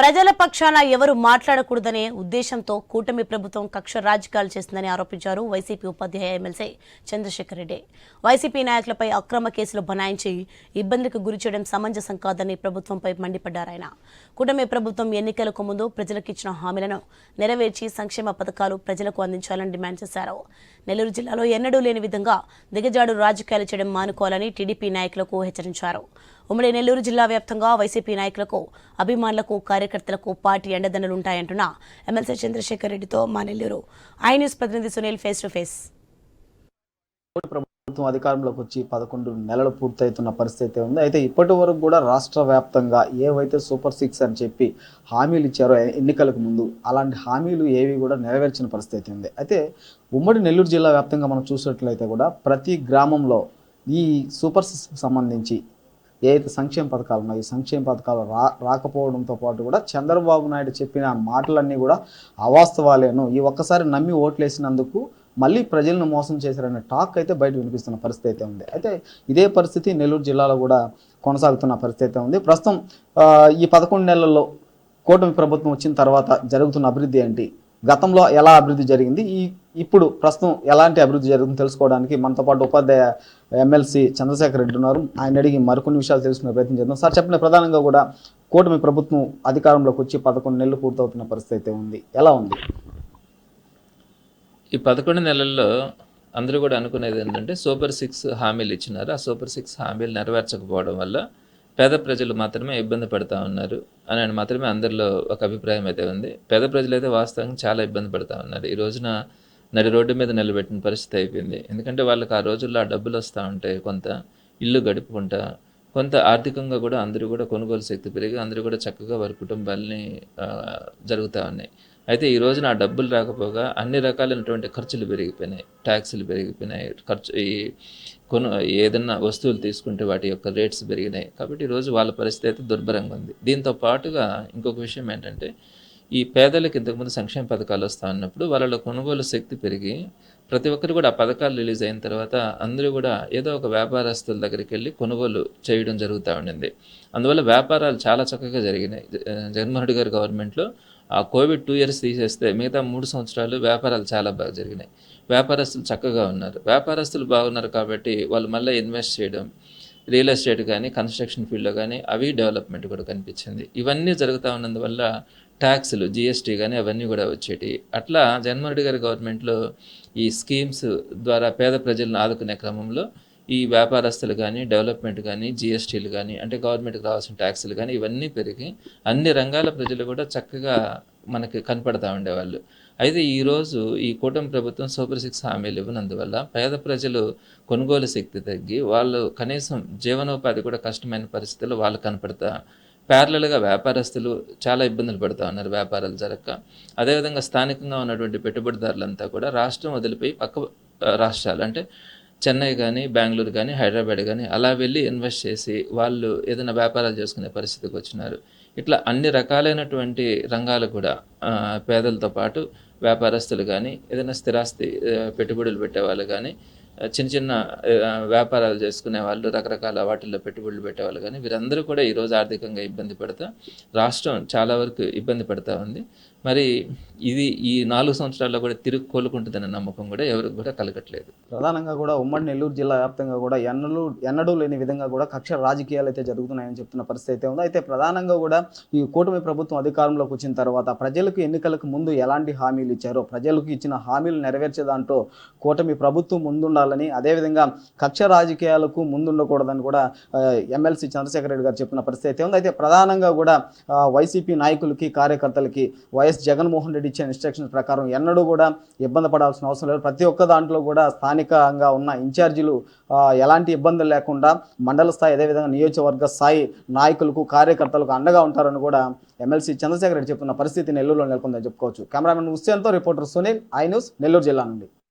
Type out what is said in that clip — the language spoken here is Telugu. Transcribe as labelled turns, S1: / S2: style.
S1: ప్రజల పక్షాన ఎవరు మాట్లాడకూడదనే ఉద్దేశంతో కూటమి ప్రభుత్వం కక్ష రాజకీయాలు చేస్తుందని ఆరోపించారు వైసీపీ ఉపాధ్యాయ ఎమ్మెల్సీ చంద్రశేఖర్ రెడ్డి. వైసీపీ నాయకులపై అక్రమ కేసులు బనాయించి ఇబ్బందులకు గురి చేయడం సమంజసం కాదని ప్రభుత్వంపై మండిపడ్డారు ఆయన. కూటమి ప్రభుత్వం ఎన్నికలకు ముందు ప్రజలకు ఇచ్చిన హామీలను నెరవేర్చి సంక్షేమ పథకాలు ప్రజలకు అందించాలని డిమాండ్ చేశారు. నెల్లూరు జిల్లాలో ఎన్నడూ లేని విధంగా దిగజాడు రాజకీయాలు చేయడం మానుకోవాలని టీడీపీ నాయకులకు హెచ్చరించారు. ఉమ్మడి నెల్లూరు జిల్లా వ్యాప్తంగా వైసీపీ నాయకులకు అభిమానులకు కార్యకర్తలకు పార్టీ అండదండలుంటాయంటున్న ఎమ్మెల్సీ చంద్రశేఖర్ రెడ్డితో మా నెల్లూరు. ఐ న్యూస్ ప్రతినిధి సునీల్ ఫేస్ టు ఫేస్.
S2: ప్రభుత్వం అధికారంలోకి వచ్చి పదకొండు నెలలు పూర్తవుతున్న పరిస్థితి ఉంది. అయితే ఇప్పటి వరకు కూడా రాష్ట్ర వ్యాప్తంగా ఏవైతే సూపర్ సిక్స్ అని చెప్పి హామీలు ఇచ్చారో ఎన్నికలకు ముందు అలాంటి హామీలు ఏవి కూడా నెరవేర్చిన పరిస్థితి ఉంది. అయితే ఉమ్మడి నెల్లూరు జిల్లా వ్యాప్తంగా మనం చూసినట్లయితే కూడా ప్రతి గ్రామంలో ఈ సూపర్ సిక్స్కి సంబంధించి ఏ సంక్షేమ పథకాలు ఉన్నాయో ఈ సంక్షేమ పథకాలు రా రాకపోవడంతో పాటు కూడా చంద్రబాబు నాయుడు చెప్పిన మాటలన్నీ కూడా అవాస్తవాలేను. ఈ ఒక్కసారి నమ్మి ఓట్లేసినందుకు మళ్ళీ ప్రజలను మోసం చేశారనే టాక్ అయితే బయట వినిపిస్తున్న పరిస్థితి అయితే ఉంది. అయితే ఇదే పరిస్థితి నెల్లూరు జిల్లాలో కూడా కొనసాగుతున్న పరిస్థితి అయితే ఉంది. ప్రస్తుతం ఈ పదకొండు నెలల్లో కూటమి ప్రభుత్వం వచ్చిన తర్వాత జరుగుతున్న అభివృద్ధి ఏంటి? గతంలో ఎలా అభివృద్ధి జరిగింది? ఈ ఇప్పుడు ప్రస్తుతం ఎలాంటి అభివృద్ధి జరుగుతుందో తెలుసుకోవడానికి మనతో పాటు ఉపాధ్యాయ ఎమ్మెల్సీ చంద్రశేఖర్ రెడ్డి ఉన్నారు. ఆయన అడిగి మరికొన్ని విషయాలు తెలుసుకునే ప్రయత్నం చేద్దాం. సార్ చెప్పిన ప్రధానంగా కూడా కూటమి ప్రభుత్వం అధికారంలోకి వచ్చి పదకొండు నెలలు పూర్తవుతున్న పరిస్థితి అయితే ఉంది. ఎలా ఉంది?
S3: ఈ పదకొండు నెలల్లో అందరూ కూడా అనుకునేది ఏంటంటే సూపర్ సిక్స్ హామీలు ఇచ్చినారు. ఆ సూపర్ సిక్స్ హామీలు నెరవేర్చకపోవడం వల్ల పేద ప్రజలు మాత్రమే ఇబ్బంది పడుతూ ఉన్నారు అని మాత్రమే అందరిలో ఒక అభిప్రాయం అయితే ఉంది. పేద ప్రజలు అయితే వాస్తవంగా చాలా ఇబ్బంది పడుతూ ఉన్నారు. ఈ రోజున నడి రోడ్డు మీద నిలబెట్టిన పరిస్థితి అయిపోయింది. ఎందుకంటే వాళ్ళకి ఆ రోజుల్లో ఆ డబ్బులు వస్తూ ఉంటాయి. కొంత ఇల్లు గడుపుకుంటా కొంత ఆర్థికంగా కూడా అందరూ కూడా కొనుగోలు శక్తి పెరిగి అందరూ కూడా చక్కగా వారి కుటుంబాలని జరుగుతూ ఉన్నాయి. అయితే ఈ రోజున ఆ డబ్బులు రాకపోగా అన్ని రకాలైనటువంటి ఖర్చులు పెరిగిపోయినాయి. ట్యాక్సులు పెరిగిపోయినాయి. ఖర్చు ఈ కొను ఏదన్నా వస్తువులు తీసుకుంటే వాటి యొక్క రేట్స్ పెరిగినాయి. కాబట్టి ఈరోజు వాళ్ళ పరిస్థితి అయితే దుర్భరంగా ఉంది. దీంతో పాటుగా ఇంకొక విషయం ఏంటంటే ఈ పేదలకు ఇంతకుముందు సంక్షేమ పథకాలు వస్తా ఉన్నప్పుడు వాళ్ళలో కొనుగోలు శక్తి పెరిగి ప్రతి ఒక్కరు కూడా ఆ పథకాలు రిలీజ్ అయిన తర్వాత అందరూ కూడా ఏదో ఒక వ్యాపారస్తుల దగ్గరికి వెళ్ళి కొనుగోలు చేయడం జరుగుతూ ఉండింది. అందువల్ల వ్యాపారాలు చాలా చక్కగా జరిగినాయి. జగన్మోహన్ రెడ్డి గారి గవర్నమెంట్లో ఆ కోవిడ్ టూ ఇయర్స్ తీసేస్తే మిగతా మూడు సంవత్సరాలు వ్యాపారాలు చాలా బాగా జరిగినాయి. వ్యాపారస్తులు చక్కగా ఉన్నారు. వ్యాపారస్తులు బాగున్నారు కాబట్టి వాళ్ళు మళ్ళీ ఇన్వెస్ట్ చేయడం రియల్ ఎస్టేట్ కానీ కన్స్ట్రక్షన్ ఫీల్డ్లో కానీ అవి డెవలప్మెంట్ కూడా కనిపించింది. ఇవన్నీ జరుగుతూ ఉన్నందువల్ల ట్యాక్స్లు జిఎస్టీ కానీ అవన్నీ కూడా వచ్చేటి అట్లా జగన్మోహన్ రెడ్డి గారి గవర్నమెంట్లో ఈ స్కీమ్స్ ద్వారా పేద ప్రజలను ఆదుకునే క్రమంలో ఈ వ్యాపారస్తులు కానీ డెవలప్మెంట్ కానీ జిఎస్టీలు కానీ అంటే గవర్నమెంట్కి రావాల్సిన ట్యాక్సులు కానీ ఇవన్నీ పెరిగి అన్ని రంగాల ప్రజలు కూడా చక్కగా మనకి కనపడతా ఉండేవాళ్ళు. అయితే ఈరోజు ఈ కూటమి ప్రభుత్వం సూపర్ సిక్స్ హామీలు ఇవ్వనందువల్ల పేద ప్రజలు కొనుగోలు శక్తి తగ్గి వాళ్ళు కనీసం జీవనోపాధి కూడా కష్టమైన పరిస్థితుల్లో వాళ్ళు కనపడతా ప్యారలల్గా వ్యాపారస్తులు చాలా ఇబ్బందులు పడుతూ ఉన్నారు వ్యాపారాలు జరగక అదేవిధంగా స్థానికంగా ఉన్నటువంటి పెట్టుబడిదారులంతా కూడా రాష్ట్రం వదిలిపోయి పక్క రాష్ట్రాలు అంటే చెన్నై కానీ బెంగళూరు కానీ హైదరాబాద్ కానీ అలా వెళ్ళి ఇన్వెస్ట్ చేసి వాళ్ళు ఏదైనా వ్యాపారాలు చేసుకునే పరిస్థితికి వచ్చినారు. ఇట్లా అన్ని రకాలైనటువంటి రంగాలు కూడా పేదలతో పాటు వ్యాపారస్తులు కానీ ఏదైనా స్థిరాస్తి పెట్టుబడులు పెట్టే వాళ్ళు కానీ చిన్న చిన్న వ్యాపారాలు చేసుకునే వాళ్ళు రకరకాల వాటిల్లో పెట్టుబడులు పెట్టేవాళ్ళు కానీ వీరందరూ కూడా ఈరోజు ఆర్థికంగా ఇబ్బంది పడతా రాష్ట్రం చాలా వరకు ఇబ్బంది పడతా ఉంది. మరి ఇది ఈ నాలుగు సంవత్సరాల్లో కూడా తిరుగు కోలుకుంటుందనే నమ్మకం కూడా ఎవరికి కూడా కలగట్లేదు.
S2: ప్రధానంగా కూడా ఉమ్మడి నెల్లూరు జిల్లా వ్యాప్తంగా కూడా ఎన్నడూ ఎన్నడూ లేని విధంగా కూడా కక్ష రాజకీయాలు అయితే జరుగుతున్నాయని చెప్తున్న పరిస్థితి అయితే ఉంది. అయితే ప్రధానంగా కూడా ఈ కూటమి ప్రభుత్వం అధికారంలోకి వచ్చిన తర్వాత ప్రజలకు ఎన్నికలకు ముందు ఎలాంటి హామీలు ఇచ్చారో ప్రజలకు ఇచ్చిన హామీలు నెరవేర్చే దాంట్లో కూటమి ప్రభుత్వం ముందుండాలని అదేవిధంగా కక్ష రాజకీయాలకు ముందుండకూడదని కూడా ఎమ్మెల్సీ చంద్రశేఖర రెడ్డి గారు చెప్పిన పరిస్థితి అయితే ఉంది. అయితే ప్రధానంగా కూడా వైసీపీ నాయకులకి కార్యకర్తలకి వైఎస్ జగన్మోహన్ రెడ్డి ఇచ్చిన ఇన్స్ట్రక్షన్స్ ప్రకారం ఎన్నడూ కూడా ఇబ్బంది పడాల్సిన అవసరం లేదు. ప్రతి ఒక్క దాంట్లో కూడా స్థానికంగా ఉన్న ఇన్ఛార్జీలు ఎలాంటి ఇబ్బందులు లేకుండా మండల స్థాయి అదేవిధంగా నియోజకవర్గ స్థాయి నాయకులకు కార్యకర్తలకు అండగా ఉంటారని కూడా ఎమ్మెల్సీ చంద్రశేఖర రెడ్డి చెప్తున్న పరిస్థితి నెల్లూరులో నెలకొందని చెప్పుకోవచ్చు. Cameraman హుస్సేన్తో reporter Sunil I news Nellore జిల్లా నుండి.